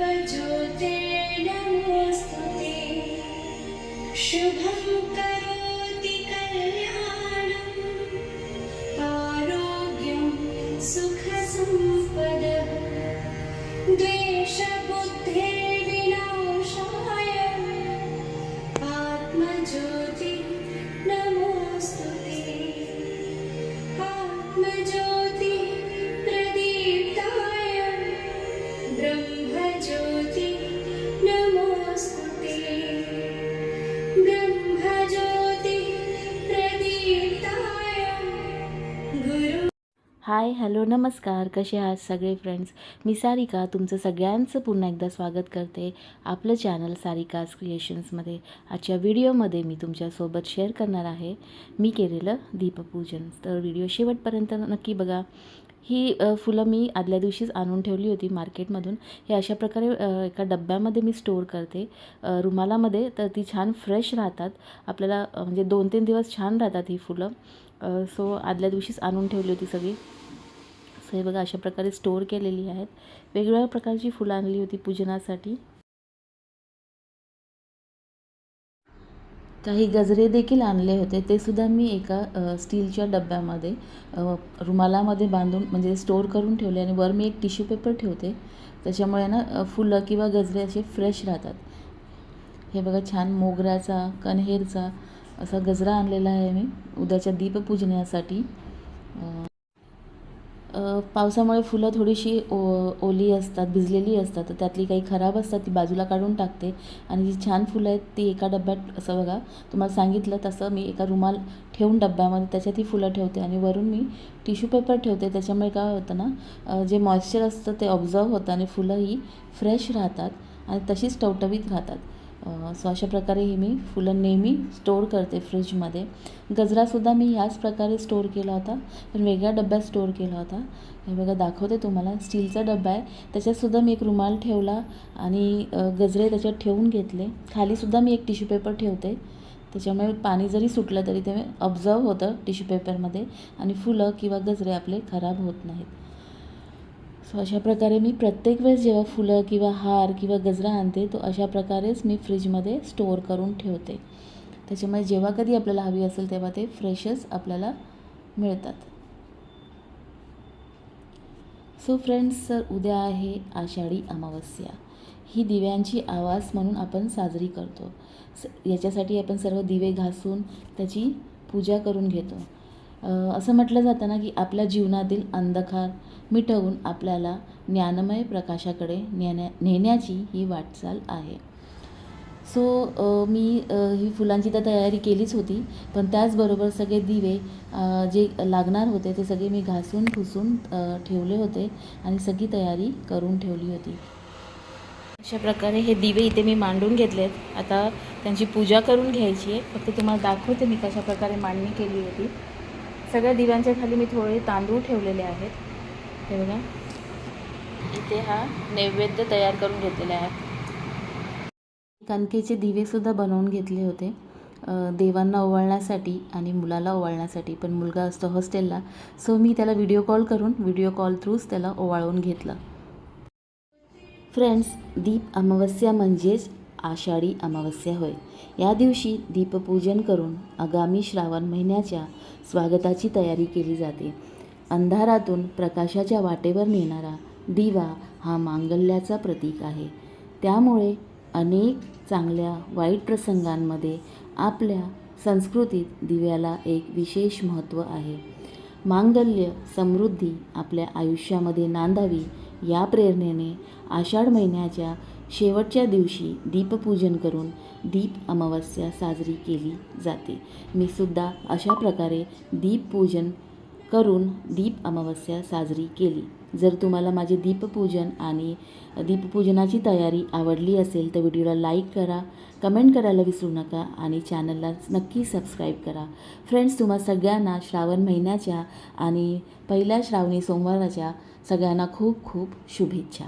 कल्पज्योतिर्नमोऽस्तु ते शुभं hi hello नमस्कार. कसे आहात सगळे फ्रेंड्स मी सारिका. तुमचं सगळ्यांचं पुन्हा एकदा स्वागत करते आपलं चॅनल सारिकाज क्रिएशन्समध्ये आजच्या व्हिडिओमध्ये मी तुमच्यासोबत शेअर करणार आहे. मी केलेलं दीपपूजन. तर व्हिडिओ शेवटपर्यंत नक्की बघा. ही फुलं मी आदल्या दिवशीच आणून ठेवली होती मार्केटमधून. हे अशा प्रकारे एका डब्यामध्ये मी स्टोअर करते. रुमालामध्ये तर ती छान फ्रेश राहतात. आपल्याला म्हणजे दोन तीन दिवस छान राहतात ही फुलं. सो आदल्या दिवशीच आणून ठेवली होती सगळी. सो हे बघा अशा प्रकारे स्टोअर केलेली आहेत. वेगवेगळ्या प्रकारची फुलं आणली होती पूजनासाठी. काही गजरे देखील आणले होते. ते सुद्धा मी एका स्टीलच्या डब्यामध्ये रुमालामध्ये बांधून म्हणजे स्टोअर करून ठेवले आणि वर मी एक टिश्यू पेपर ठेवते. त्याच्यामुळे ना फुलं किंवा गजरे असे फ्रेश राहतात. हे बघा छान मोगऱ्याचा कण्हेरचा असा गजरा आणलेला आहे मी उद्याच्या दीपपूजनासाठी. पावसामुळे फुलं थोडीशी ओ ओली असतात भिजलेली असतात. तर त्यातली काही खराब असतात ती बाजूला काढून टाकते. आणि जी छान फुलं आहेत ती एका डब्यात असं बघा तुम्हाला सांगितलं तसं मी एका रुमाल ठेवून डब्यामध्ये त्याच्यात ही फुलं ठेवते. आणि वरून मी टिश्यू पेपर ठेवते. त्याच्यामुळे काय होतं ना जे मॉइश्चर असतं ते ऑब्झर्व होतं आणि फुलं ही फ्रेश राहतात आणि तशीच टवटवीत राहतात. सो अशा प्रकारे ही मी फुलं नेहमी स्टोअर करते फ्रीजमध्ये गजरासुद्धा मी याच प्रकारे स्टोअर केला होता पण वेगळ्या डब्यात स्टोअर केला होता. हे बघा दाखवते तुम्हाला. स्टीलचा डब्बा आहे. त्याच्यातसुद्धा मी एक रुमाल ठेवला आणि गजरे त्याच्यात ठेवून घेतले. खालीसुद्धा मी एक टिश्यू पेपर ठेवते. त्याच्यामुळे पाणी जरी सुटलं तरी ते ऑब्झर्व होतं टिश्यू पेपरमध्ये आणि फुलं किंवा गजरे आपले खराब होत नाहीत. सो अशा प्रकारे मी प्रत्येक वेळेस जेव्हा फुलं किंवा हार किंवा गजरा आणते तो अशा प्रकारेच मी फ्रीजमध्ये स्टोअर करून ठेवते. त्याच्यामुळे जेव्हा कधी आपल्याला हवी असेल तेव्हा ते फ्रेशच आपल्याला मिळतात. सो फ्रेंड्स सर उद्या आहे आषाढी अमावस्या. ही दिव्यांची आवाज म्हणून आपण साजरी करतो. स याच्यासाठी आपण सर्व दिवे घासून त्याची पूजा करून घेतो. असं म्हटलं जातं ना की आपल्या जीवनातील अंधकार मिटवून आपल्याला ज्ञानमय प्रकाशाकडे नेण्या नेण्याची ही वाटचाल आहे. सो मी ही फुलांची तर तयारी केलीच होती पण त्याचबरोबर सगळे दिवे जे लागणार होते ते सगळे मी घासून फुसून ठेवले होते आणि सगळी तयारी करून ठेवली होती. अशा प्रकारे हे दिवे इथे मी मांडून घेतलेत. आता त्यांची पूजा करून घ्यायची आहे. फक्त तुम्हाला दाखवते मी कशा प्रकारे मांडणी केली होती. सगळ्या दिव्यांच्या खाली मी थोडे तांदूळ ठेवलेले आहेत. हे बघा. इथे हा नैवेद्य तयार करून घेतलेला आहे. कणकेचे दिवेसुद्धा बनवून घेतले होते. देवांना ओवाळण्यासाठी आणि मुलाला ओवाळण्यासाठी पण मुलगा असतो हॉस्टेलला सो मी त्याला व्हिडिओ कॉल करून व्हिडिओ कॉल थ्रूच त्याला ओवाळून घेतलं. फ्रेंड्स दीप अमावस्या म्हणजेच आषाढी अमावस्या होय. या दिवशी दीपपूजन करून आगामी श्रावण महिन्याच्या स्वागताची तयारी केली जाते. अंधारातून प्रकाशाच्या वाटेवर नेणारा दिवा हा मांगल्याचा प्रतीक आहे. त्यामुळे अनेक चांगल्या वाईट प्रसंगांमध्ये आपल्या संस्कृतीत दिव्याला एक विशेष महत्त्व आहे. मांगल्य समृद्धी आपल्या आयुष्यामध्ये नांदावी या प्रेरणेने आषाढ महिन्याच्या शेवटच्या दिवशी दीपपूजन करून दीप अमावस्या साजरी केली जाते. मी सुद्धा अशा प्रकारे दीपपूजन करून दीप अमावस्या साजरी केली. जर तुम्हाला माझे दीपपूजन आणि दीपपूजनाची तयारी आवडली असेल तर व्हिडिओला लाईक करा कमेंट करायला विसरू नका आणि चॅनलला नक्की सबस्क्राईब करा. फ्रेंड्स तुम्हा सगळ्यांना श्रावण महिन्याच्या आणि पहिल्या श्रावणी सोमवाराच्या सगळ्यांना खूप खूप शुभेच्छा.